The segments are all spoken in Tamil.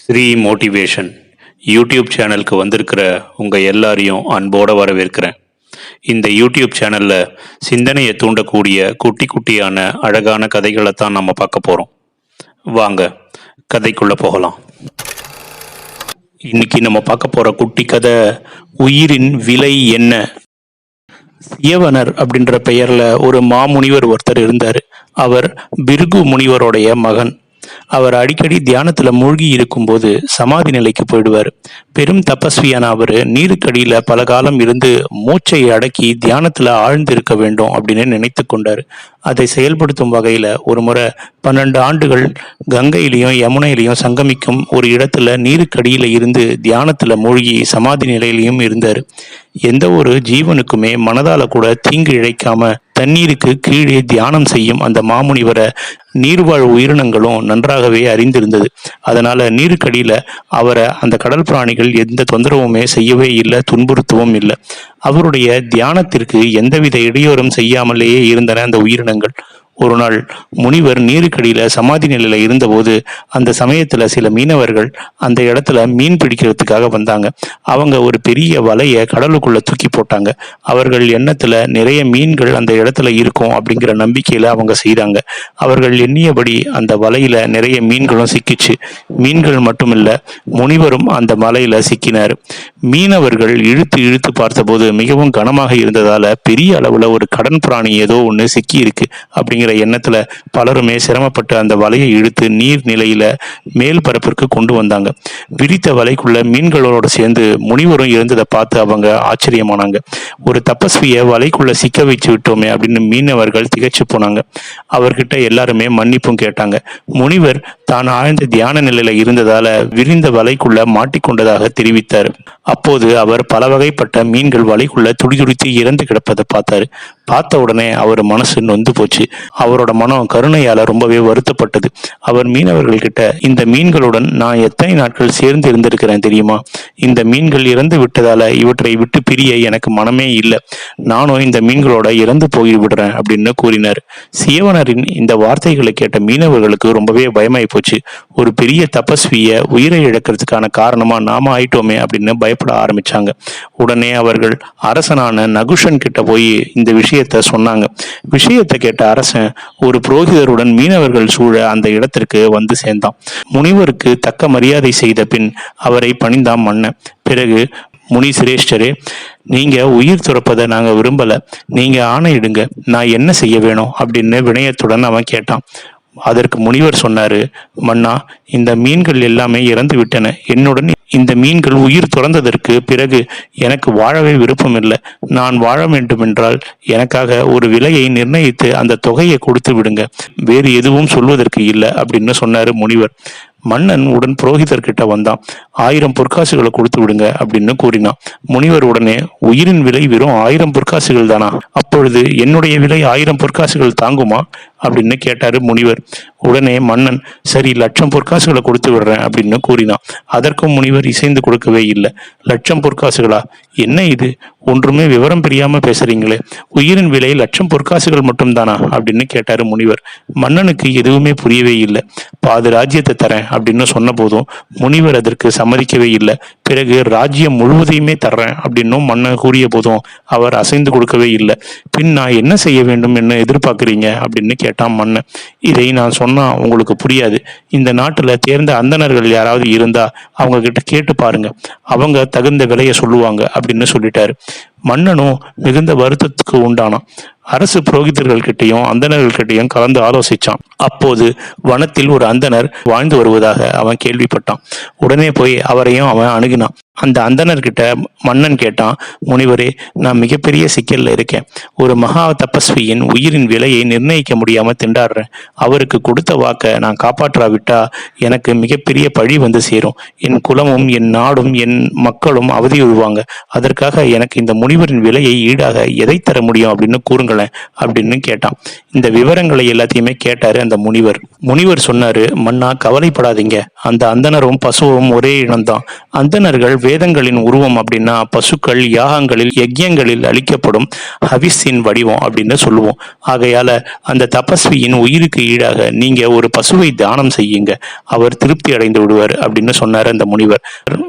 ஸ்ரீ மோட்டிவேஷன் யூடியூப் சேனலுக்கு வந்திருக்கிற உங்கள் எல்லாரையும் அன்போடு வரவேற்கிறேன். இந்த யூடியூப் சேனலில் சிந்தனையை தூண்டக்கூடிய குட்டி குட்டியான அழகான கதைகளை தான் நம்ம பார்க்க போகிறோம் வாங்க கதைக்குள்ளே போகலாம். இன்னைக்கு நம்ம பார்க்க போகிற குட்டி கதை உயிரின் விலை என்ன? சியவனர் அப்படின்ற பெயர்ல ஒரு மாமுனிவர் ஒருத்தர் இருந்தார். அவர் பிருகு முனிவருடைய மகன். அவர் அடிக்கடி தியானத்துல மூழ்கி இருக்கும்போது சமாதி நிலைக்கு போயிடுவார். பெரும் தபஸ்வியான அவர் நீருக்கடியில பல காலம் இருந்து மூச்சை அடக்கி தியானத்துல ஆழ்ந்து இருக்க வேண்டும் அப்படின்னு நினைத்து கொண்டார். அதை செயல்படுத்தும் வகையில் ஒரு முறை பன்னெண்டு ஆண்டுகள் கங்கையிலையும் யமுனையிலையும் சங்கமிக்கும் ஒரு இடத்துல நீருக்கடியில் இருந்து தியானத்தில் மூழ்கி சமாதி நிலையிலையும் இருந்தார். எந்த ஒரு ஜீவனுக்குமே மனதால கூட தீங்கு இழைக்காம தண்ணீருக்கு கீழே தியானம் செய்யும் அந்த மாமுனிவரை நீர்வாழ் உயிரினங்களும் நன்றாகவே அறிந்திருந்தது. அதனால நீருக்கடியில் அவரை அந்த கடல் பிராணிகள் எந்த தொந்தரவுமே செய்யவே இல்லை துன்புறுத்தவும் இல்லை. அவருடைய தியானத்திற்கு எந்தவித இடையூறும் செய்யாமலேயே இருந்தன அந்த உயிரினங்கள். தங்கள் ஒரு நாள் முனிவர் நீருக்கடியில சமாதி நிலையில இருந்தபோது அந்த சமயத்துல சில மீனவர்கள் அந்த இடத்துல மீன் பிடிக்கிறதுக்காக வந்தாங்க. அவங்க ஒரு பெரிய வலைய கடலுக்குள்ள தூக்கி போட்டாங்க. அவர்கள் எண்ணத்துல நிறைய மீன்கள் அந்த இடத்துல இருக்கும் அப்படிங்கிற நம்பிக்கையில அவங்க செய்தாங்க. அவர்கள் எண்ணியபடி அந்த வலையில நிறைய மீன்களும் சிக்கிச்சு. மீன்கள் மட்டுமில்ல முனிவரும் அந்த மலையில சிக்கினார். மீனவர்கள் இழுத்து இழுத்து பார்த்தபோது மிகவும் கனமாக இருந்ததால பெரிய அளவுல ஒரு கடன் பிராணி ஏதோ ஒன்று சிக்கி இருக்கு அப்படிங்கிற எண்ணத்துல பலருமே சிரமப்பட்டு அந்த வலையை இழுத்து நீர் நிலையில மேல் பரப்பிற்கு கொண்டு வந்தாங்க. விரித்த வலைக்குள்ள மீன்களோட சேர்ந்து முனிவரும் இருந்ததை பார்த்து அவங்க ஆச்சரியமானாங்க. ஒரு தபஸ்வியை வலைக்குள்ள சிக்க வச்சு விட்டோமே அப்படின்னு மீனவர்கள் திகைச்சு போனாங்க. அவர்கிட்ட எல்லாருமே மன்னிப்பும் கேட்டாங்க. முனிவர் தான் ஆழ்ந்த தியான நிலையில இருந்ததால விரிந்த வலைக்குள்ள மாட்டிக்கொண்டதாக தெரிவித்தார். அப்போது அவர் பல வகைப்பட்ட மீன்கள் வலைக்குள்ள துடிதுடித்து இறந்து கிடப்பதை பார்த்தாரு. பார்த்த உடனே அவர் மனசு நொந்து போச்சு. அவரோட மனம் கருணையால ரொம்பவே வருத்தப்பட்டது. அவர் மீனவர்கள்கிட்ட இந்த மீன்களுடன் நான் எத்தனை நாட்கள் சேர்ந்து இருந்திருக்கிறேன் தெரியுமா? இந்த மீன்கள் இறந்து விட்டதால இவற்றை விட்டு பிரிய எனக்கு மனமே இல்லை. நானும் இந்த மீன்களோட இறந்து போய் விடுறேன் அப்படின்னு கூறினார். சியவனரின் இந்த வார்த்தைகளை கேட்ட மீனவர்களுக்கு ரொம்பவே பயமாய் போச்சு. ஒரு பெரிய தபஸ்விய உயிரை இழக்கிறதுக்கான காரணமா நாம ஆயிட்டோமே அப்படின்னு பயப்பட ஆரம்பிச்சாங்க. உடனே அவர்கள் அரசனான நகுஷன் கிட்ட போய் இந்த விஷயத்த சொன்னாங்க. விஷயத்தை கேட்ட அரசன் ஒரு புரோகிதருடன் மீனவர்கள் சூழ அந்த இடத்திற்கு வந்து சேர்ந்தான். முனிவருக்கு தக்க மரியாதை செய்த பின் அவரை பணிந்தான் மன்னன். பிறகு முனி சிரேஷ்டரே நீங்க உயிர் துறப்பதை நாங்க விரும்பல. நீங்க ஆணையிடுங்க நான் என்ன செய்ய வேணும்? அப்படின்னு வினயத்துடன் அவன் கேட்டான். அதற்கு முனிவர் சொன்னாரு மன்னா இந்த மீன்கள் எல்லாமே இறந்து விட்டன என்னுடன் இந்த மீன்கள் உயிர் துறந்ததற்கு பிறகு எனக்கு வாழவே விருப்பமில்லை. நான் வாழ வேண்டுமென்றால் எனக்காக ஒரு விலையை நிர்ணயித்து அந்த தொகையை கொடுத்து விடுங்க. வேறு எதுவும் சொல்வதற்கு இல்லை அப்படின்னு சொன்னாரு முனிவர். மன்னன் உடன் புரோகிதர்கிட்ட வந்தான். ஆயிரம் பொற்காசுகளை கொடுத்து விடுங்க அப்படின்னு கூறினான். முனிவர் உடனே உயிரின் விலை வெறும் ஆயிரம் பொற்காசுகள் தானா? அப்பொழுது என்னுடைய விலை ஆயிரம் பொற்காசுகள் தாங்குமா? அப்படின்னு கேட்டாரு முனிவர். உடனே மன்னன் சரி லட்சம் பொற்காசுகளை கொடுத்து விடுறேன் அப்படின்னு கூறினான். அதற்கும் முனிவர் இசைந்து கொடுக்கவே இல்லை. லட்சம் பொற்காசுகளா? என்ன இது? ஒன்றுமே விவரம் பிரியாம பேசுறீங்களே. உயிரின் விலை லட்சம் பொற்காசுகள் மட்டும்தானா? அப்படின்னு கேட்டாரு முனிவர். மன்னனுக்கு எதுவுமே புரியவே இல்லை. பாது ராஜ்யத்தை தரேன் அப்படின்னு சொன்ன போதும் முனிவர் அதற்கு சம்மதிக்கவே இல்லை. பிறகு ராஜ்யம் முழுவதையுமே தர்றேன் அப்படின்னும் மன்னன் கூறிய போதும் அவர் அசைந்து கொடுக்கவே இல்லை. பின் நான் என்ன செய்ய வேண்டும் என்ன எதிர்பார்க்குறீங்க? அப்படின்னு கேட்டான் மன்னன். இதை நான் சொன்னால் உங்களுக்கு புரியாது. இந்த நாட்டில் தேர்ந்த அந்தணர்கள் யாராவது இருந்தால் அவங்க கிட்ட கேட்டு பாருங்க. அவங்க தகுந்த விலையை சொல்லுவாங்க அப்படின்னு சொல்லிட்டாரு. மன்னனும் மிகுந்த வருத்தத்துக்கு உண்டானான். அரசு புரோகிதர்கள் கிட்டையும் அந்தணர்கள் கிட்டையும் கலந்து ஆலோசிச்சான். அப்போது வனத்தில் ஒரு அந்தணர் வாழ்ந்து வருவதாக அவன் கேள்விப்பட்டான். உடனே போய் அவரையும் அவன் அணுகினான். அந்த அந்தனர்கிட்ட மன்னன் கேட்டான் முனிவரே நான் மிகப்பெரிய சிக்கல்ல இருக்கேன். ஒரு மகா தபஸ்வியின் உயிரின் விலையை நிர்ணயிக்க முடியாம திண்டாடுறேன். அவருக்கு கொடுத்த வாக்கை நான் காப்பாற்றாவிட்டா எனக்கு மிகப்பெரிய பழி வந்து சேரும். என் குலமும் என் நாடும் என் மக்களும் அவதியுழுவாங்க அதற்காக எனக்கு இந்த முனிவரின் விலையை ஈடாக எதை தர முடியும்? அப்படின்னு கூறுங்களேன் அப்படின்னு கேட்டான். இந்த விவரங்களை எல்லாத்தையுமே கேட்டாரு அந்த முனிவர். முனிவர் சொன்னாரு மன்னா கவலைப்படாதீங்க. அந்த அந்தனரும் பசுவும் ஒரே இனம்தான். அந்தனர்கள் வேதங்களின் உருவம் அப்படின்னா பசுக்கள் யாகங்களில் யஜ்யங்களில் அளிக்கப்படும் ஹவிஸின் வடிவம் அப்படின்னு சொல்லுவோம். ஆகையால அந்த தபஸ்வியின் உயிருக்கு ஈடாக நீங்க ஒரு பசுவை தானம் செய்யுங்க. அவர் திருப்தி அடைந்து விடுவார் அப்படின்னு சொன்னார் அந்த முனிவர்.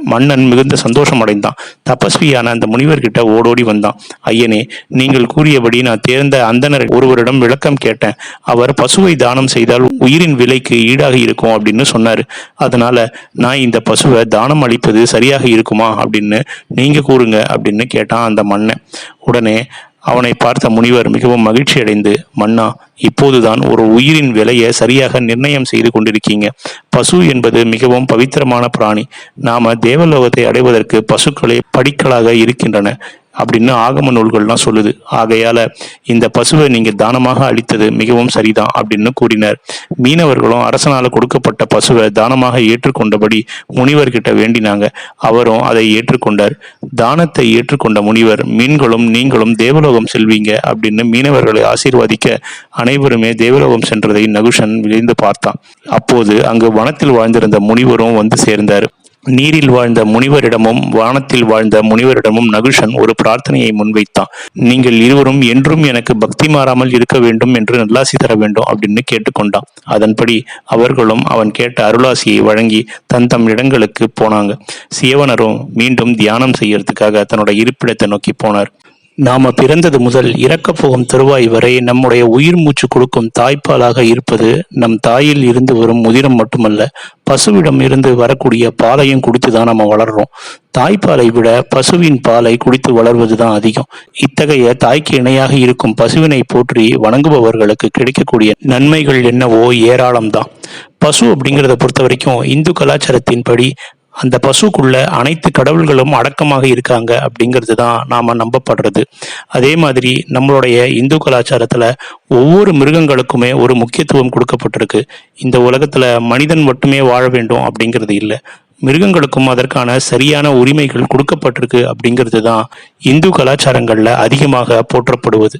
மன்னன் மிகுந்த சந்தோஷம் அடைந்தான். தபஸ்வியான அந்த முனிவர்கிட்ட ஓடோடி வந்தான். ஐயனே நீங்கள் கூறியபடி நான் தேர்ந்த அந்தனர் ஒருவரிடம் விளக்கம் கேட்டேன். அவர் பசுவை தானம் செய்தால் உயிரின் விலைக்கு ஈடாக இருக்கும் அப்படின்னு சொன்னார். அதனால நான் இந்த பசுவை தானம் அளிப்பது சரியாக இருக்குமா அப்படின்னு நீங்க கூறுங்க அப்படின்னு கேட்டான் அந்த மன்னன். உடனே அவனை பார்த்த முனிவர் மிகவும் மகிழ்ச்சி அடைந்து மன்னா இப்போதுதான் ஒரு உயிரின் விலையை சரியாக நிர்ணயம் செய்து கொண்டிருக்கீங்க. பசு என்பது மிகவும் பவித்திரமான பிராணி. நாம தேவலோகத்தை அடைவதற்கு பசுக்களே படிக்கலாக இருக்கின்றன. அப்படின்னு ஆகம நூல்கள்லாம் சொல்லுது. ஆகையால இந்த பசுவை நீங்க தானமாக அளித்தது மிகவும் சரிதான் அப்படின்னு கூறினார். மீனவர்களும் அரசனால கொடுக்கப்பட்ட பசுவை தானமாக ஏற்றுக்கொண்டபடி முனிவர்கிட்ட வேண்டினாங்க. அவரும் அதை ஏற்றுக்கொண்டார். தானத்தை ஏற்றுக்கொண்ட முனிவர் மீன்களும் நீங்களும் தேவலோகம் செல்வீங்க அப்படின்னு மீனவர்களை ஆசீர்வதிக்க அனைவருமே தேவலோகம் சென்றதை நகுஷன் விழுந்து பார்த்தான். அப்போது அங்கு வனத்தில் வாழ்ந்திருந்த முனிவரும் வந்து சேர்ந்தார். நீரில் வாழ்ந்த முனிவரிடமும் வானத்தில் வாழ்ந்த முனிவரிடமும் நகுஷன் ஒரு பிரார்த்தனையை முன்வைத்தான். நீங்கள் இருவரும் என்றும் எனக்கு பக்தி மாறாமல் இருக்க வேண்டும் என்று நல்லாசி தர வேண்டும் அப்படின்னு கேட்டுக்கொண்டான். அதன்படி அவர்களும் அவன் கேட்ட அருளாசியை வழங்கி தன் தம் இடங்களுக்கு போனாங்க. சியவனரும் மீண்டும் தியானம் செய்யறதுக்காக தன்னோட இருப்பிடத்தை நோக்கி போனார். நாம பிறந்தது முதல் இறக்கப் போகும் தருவாய் வரை நம்முடைய உயிர் மூச்சு கொடுக்கும் தாய்ப்பாலாக இருப்பது நம் தாயில் இருந்து வரும் முதிரம் மட்டுமல்ல பசுவிடம் இருந்து வரக்கூடிய பாலையும் குடித்து தான் நம்ம வளர்றோம். தாய்ப்பாலை விட பசுவின் பாலை குடித்து வளர்வது தான் அதிகம். இத்தகைய தாய்க்கு இணையாக இருக்கும் பசுவினை போற்றி வணங்குபவர்களுக்கு கிடைக்கக்கூடிய நன்மைகள் என்னவோ ஏராளம்தான். பசு அப்படிங்கிறத பொறுத்த வரைக்கும் இந்து கலாச்சாரத்தின்படி அந்த பசுக்குள்ள அனைத்து கடவுள்களும் அடக்கமாக இருக்காங்க அப்படிங்கிறது தான் நாம் நம்பப்படுறது. அதே மாதிரி நம்மளுடைய இந்து கலாச்சாரத்தில் ஒவ்வொரு மிருகங்களுக்குமே ஒரு முக்கியத்துவம் கொடுக்கப்பட்டிருக்கு. இந்த உலகத்தில் மனிதன் மட்டுமே வாழ வேண்டும் அப்படிங்கிறது இல்லை. மிருகங்களுக்கும் அதற்கான சரியான உரிமைகள் கொடுக்கப்பட்டிருக்கு அப்படிங்கிறது தான் இந்து கலாச்சாரங்களில் அதிகமாக போற்றப்படுவது.